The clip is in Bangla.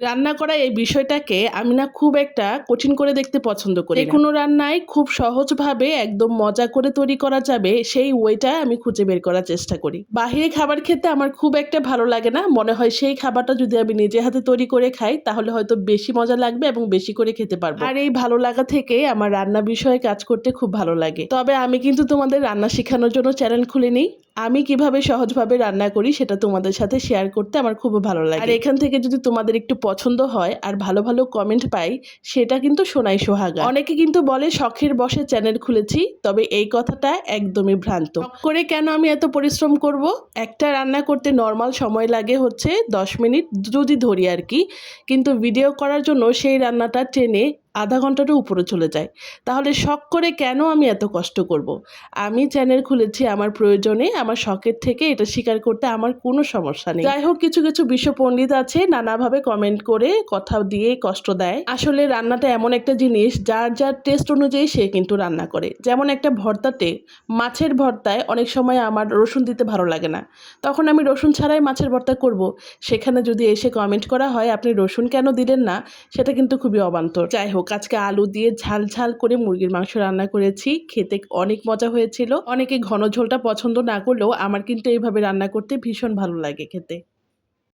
রান্না করা এই বিষয়টাকে আমি না খুব একটা কঠিন করে দেখতে পছন্দ করি কোনো রান্নায় খুব সহজভাবে একদম মজা করে তৈরি করা যাবে, সেই ওয়েটা আমি খুঁজে বের করার চেষ্টা করি। বাহিরে খাবার খেতে আমার খুব একটা ভালো লাগে না। মনে হয় সেই খাবারটা যদি আমি নিজে হাতে তৈরি করে খাই, তাহলে হয়তো বেশি মজা লাগবে এবং বেশি করে খেতে পারব। আর এই ভালো লাগা থেকে আমার রান্না বিষয়ে কাজ করতে খুব ভালো লাগে। তবে আমি কিন্তু তোমাদের রান্না শেখানোর জন্য চ্যানেল খুলে নিই। আমি কীভাবে সহজভাবে রান্না করি সেটা তোমাদের সাথে শেয়ার করতে আমার খুব ভালো লাগে। আর এখান থেকে যদি তোমাদের একটু পছন্দ হয় আর ভালো ভালো কমেন্ট পাই সেটা কিন্তু শোনাই সোহাগা। অনেকে কিন্তু বলে শখের বসে চ্যানেল খুলেছি তবে এই কথাটা একদমই ভ্রান্ত। করে কেন আমি এত পরিশ্রম করব? একটা রান্না করতে নর্মাল সময় লাগে হচ্ছে দশ মিনিট যদি ধরি আর কি। কিন্তু ভিডিও করার জন্য সেই রান্নাটা টেনে আধা ঘন্টারও উপরে চলে যায়। তাহলে শখ করে কেন আমি এত কষ্ট করব। আমি চ্যানেল খুলেছি আমার প্রয়োজনে, আমার শখের থেকে এটা স্বীকার করতে আমার কোনো সমস্যা নেই। যাই হোক, কিছু কিছু বিশ্ব পণ্ডিত আছে, নানাভাবে কমেন্ট করে কথা দিয়ে কষ্ট দেয়। আসলে রান্নাটা এমন একটা জিনিস, যার যার টেস্ট অনুযায়ী সে কিন্তু রান্না করে। যেমন একটা ভর্তাতে মাছের ভর্তায় অনেক সময় আমার রসুন দিতে ভালো লাগে না। তখন আমি রসুন ছাড়াই মাছের ভর্তা করব। সেখানে যদি এসে কমেন্ট করা হয়, আপনি রসুন কেন দিলেন না? সেটা কিন্তু খুবই অবান্তর। যাই হোক আজকে আলু দিয়ে ঝাল ঝাল করে মুরগির মাংস রান্না করেছি। খেতে অনেক মজা হয়েছিল। অনেকে ঘন ঝোলটা পছন্দ না করলেও আমার কিন্তু এইভাবে রান্না করতে ভীষণ ভালো লাগে খেতে।